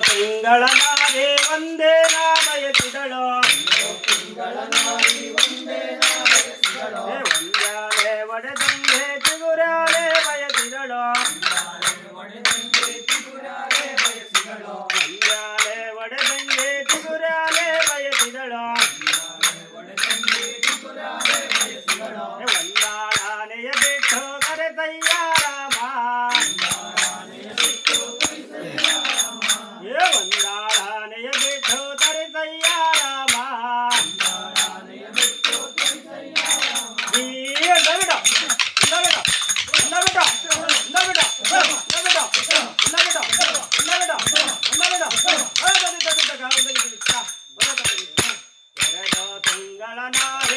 ತಿಂಗಳನಾರಿ ಒಂದೇ ನಾ ಬಯಸಿದಳು ಏ ಒಂದ್ಯಾಲೆ ಒಡೆದಂಗೆ ಚಿಗುರಾಲೆ ಬಯಸಿದಳು ಒಂದ್ಯಾಲೆ ಒಡೆದಂಗೆ నారాయణ బిడ్డో తరిసయ్యా రామా తింగళ నారాయణ